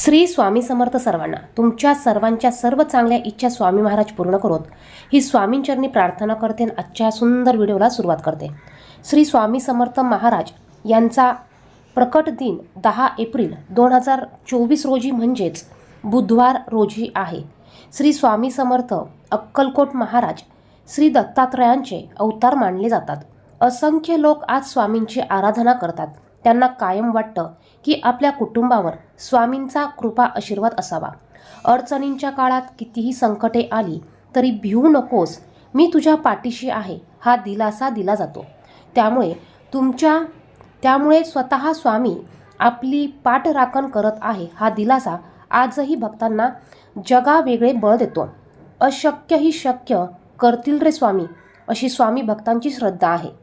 श्री स्वामी समर्थ सर्वांना तुमच्या सर्वांच्या सर्व चांगल्या इच्छा स्वामी महाराज पूर्ण करोत. ही स्वामींचरणी प्रार्थना करते आणि आजच्या सुंदर व्हिडिओला सुरुवात करते. श्री स्वामी समर्थ महाराज यांचा प्रकट दिन दहा एप्रिल दोन हजार चोवीस रोजी म्हणजेच बुधवार रोजी आहे. श्री स्वामी समर्थ अक्कलकोट महाराज श्री दत्तात्रयांचे अवतार मानले जातात. असंख्य लोक आज स्वामींची आराधना करतात. त्यांना कायम वाटतं की आपल्या कुटुंबावर स्वामींचा कृपा आशीर्वाद असावा. अडचणींच्या काळात कितीही संकटे आली तरी भिवू नकोस मी तुझ्या पाठीशी आहे हा दिलासा दिला जातो. त्यामुळे तुमच्या त्यामुळे स्वतः स्वामी आपली पाठराखण करत आहे हा दिलासा आजही भक्तांना जगावेगळे बळ देतो. अशक्य ही शक्य करतील रे स्वामी अशी स्वामी भक्तांची श्रद्धा आहे.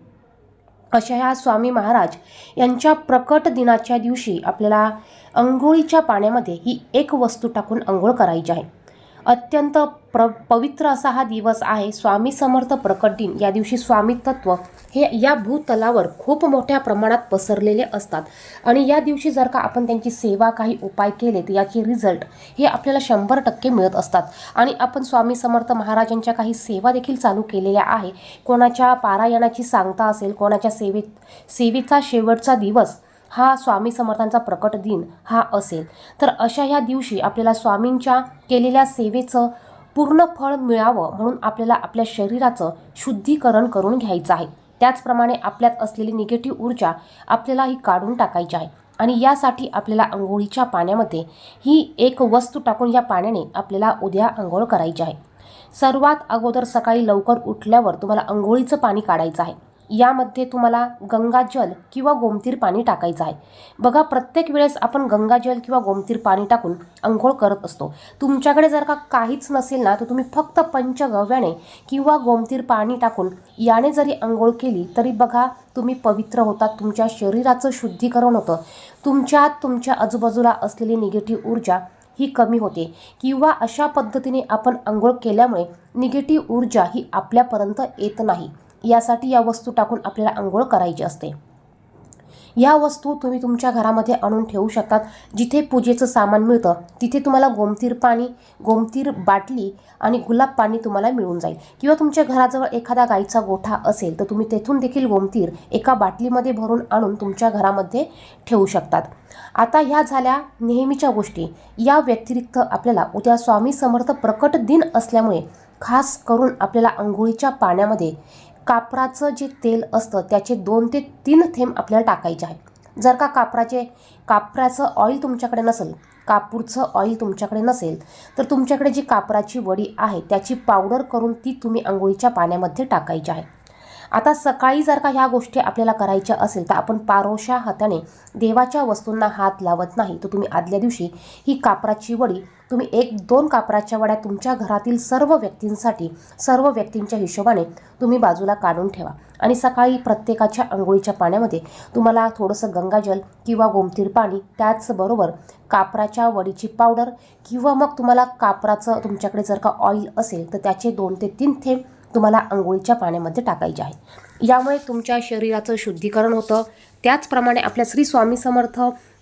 अशा ह्या स्वामी महाराज यांच्या प्रकट दिनाच्या दिवशी आपल्याला अंघोळीच्या पाण्यामध्ये ही एक वस्तू टाकून अंघोळ करायची आहे. अत्यंत प्र पवित्र असा हा दिवस आहे. स्वामी समर्थ प्रकट दिन. या दिवशी स्वामी तत्व हे या भूतलावर खूप मोठ्या प्रमाणात पसरलेले असतात. आणि या दिवशी जर का आपण त्यांची सेवा काही उपाय केले तर याचे रिझल्ट हे आपल्याला शंभर टक्के मिळत असतात. आणि आपण स्वामी समर्थ महाराजांच्या काही सेवा देखील चालू केलेल्या आहे. कोणाच्या पारायणाची सांगता असेल कोणाच्या सेवेत सेवेचा शेवटचा दिवस हा स्वामी समर्थांचा प्रकट दिन हा असेल. तर अशा ह्या दिवशी आपल्याला स्वामींच्या केलेल्या सेवेचं पूर्ण फळ मिळावं म्हणून आपल्याला आपल्या शरीराचं शुद्धीकरण करून घ्यायचं आहे. त्याचप्रमाणे आपल्यात असलेली निगेटिव्ह ऊर्जा आपल्याला ही काढून टाकायची आहे. आणि यासाठी आपल्याला आंघोळीच्या पाण्यामध्ये ही एक वस्तू टाकून या पाण्याने आपल्याला उद्या आंघोळ करायची आहे. सर्वात अगोदर सकाळी लवकर उठल्यावर तुम्हाला आंघोळीचं पाणी काढायचं आहे. यामध्ये तुम्हाला गंगाजल किंवा गोमतीर पाणी टाकायचं आहे. बघा प्रत्येक वेळेस आपण गंगाजल किंवा गोमतीर पाणी टाकून अंघोळ करत असतो. तुमच्याकडे जर का काहीच नसेल ना तर तुम्ही फक्त पंचगव्याने किंवा गोमतीर पाणी टाकून याने जरी अंघोळ केली तरी बघा तुम्ही पवित्र होतात. तुमच्या शरीराचं शुद्धीकरण होतं. तुमच्यात तुमच्या आजूबाजूला असलेली निगेटिव्ह ऊर्जा ही कमी होते. किंवा अशा पद्धतीने आपण आंघोळ केल्यामुळे निगेटिव्ह ऊर्जा ही आपल्यापर्यंत येत नाही. यासाठी या वस्तू टाकून आपल्याला आंघोळ करायची असते. या वस्तू तुम्ही तुमच्या घरामध्ये आणून ठेवू शकतात. जिथे पूजेचं सामान मिळतं तिथे तुम्हाला गोमतीर पाणी गोमतीर बाटली आणि गुलाब पाणी तुम्हाला मिळून जाईल. किंवा तुमच्या घराजवळ एखादा गाईचा गोठा असेल तर तुम्ही तेथून देखील गोमतीर एका बाटलीमध्ये भरून आणून तुमच्या घरामध्ये ठेवू शकतात. आता ह्या झाल्या नेहमीच्या गोष्टी. या व्यतिरिक्त आपल्याला उद्या स्वामी समर्थ प्रकट दिन असल्यामुळे खास करून आपल्याला आंघोळीच्या पाण्यामध्ये कापराचं जे तेल असतं त्याचे दोन ते तीन थेंब आपल्याला टाकायचे आहे जर का कापराचे कापराचं ऑइल तुमच्याकडे नसेल कापूरचं ऑइल तुमच्याकडे नसेल तर तुमच्याकडे जी कापराची वडी आहे त्याची पावडर करून ती तुम्ही आंघोळीच्या पाण्यामध्ये टाकायची आहे. आता सकाळी जर का ह्या गोष्टी आपल्याला करायच्या असेल तर आपण पारोशा हाताने देवाच्या वस्तूंना हात लावत नाही. तर तुम्ही आदल्या दिवशी ही कापराची वडी तुम्ही एक दोन कापराच्या वड्या तुमच्या घरातील सर्व व्यक्तींसाठी सर्व व्यक्तींच्या हिशोबाने तुम्ही बाजूला काढून ठेवा. आणि सकाळी प्रत्येकाच्या आंघोळीच्या पाण्यामध्ये तुम्हाला थोडंसं गंगाजल किंवा गोमतीर पाणी त्याचबरोबर कापराच्या वडीची पावडर किंवा मग तुम्हाला कापराचं तुमच्याकडे जर का ऑइल असेल तर त्याचे दोन ते तीन थेंब तुम्हाला आंघोळीच्या पाण्यामध्ये टाकायचे आहे. यामुळे तुमच्या शरीराचं शुद्धीकरण होतं. त्याचप्रमाणे आपल्या श्री स्वामी समर्थ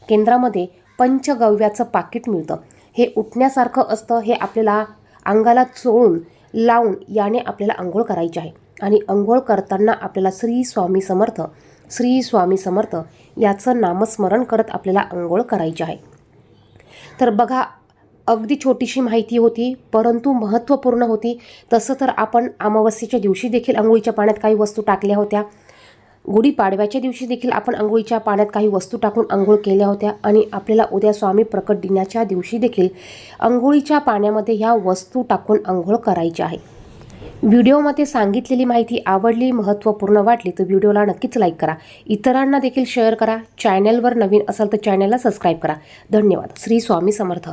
केंद्रामध्ये पंचगव्याचं पाकिट मिळतं. हे उठण्यासारखं असतं. हे आपल्याला अंगाला चोळून लावून याने आपल्याला आंघोळ करायची आहे. आणि आंघोळ करताना आपल्याला श्री स्वामी समर्थ श्री स्वामी समर्थ याचं नामस्मरण करत आपल्याला आंघोळ करायची आहे. तर बघा अगदी छोटीशी माहिती होती परंतु महत्त्वपूर्ण होती. तसं तर आपण अमावस्येच्या दिवशी देखील आंघोळीच्या पाण्यात काही वस्तू टाकल्या होत्या. गुढीपाडव्याच्या दिवशी देखील आपण आंघोळीच्या पाण्यात काही वस्तू टाकून आंघोळ केल्या होत्या आणि आपल्याला उद्या स्वामी प्रकट दिनाच्या दिवशी देखील आंघोळीच्या पाण्यामध्ये ह्या वस्तू टाकून आंघोळ करायची आहे. व्हिडिओमध्ये सांगितलेली माहिती आवडली महत्त्वपूर्ण वाटली तर व्हिडिओला नक्कीच लाईक करा. इतरांना देखील शेअर करा. चॅनलवर नवीन असाल तर चॅनलला सबस्क्राईब करा. धन्यवाद. श्री स्वामी समर्थ.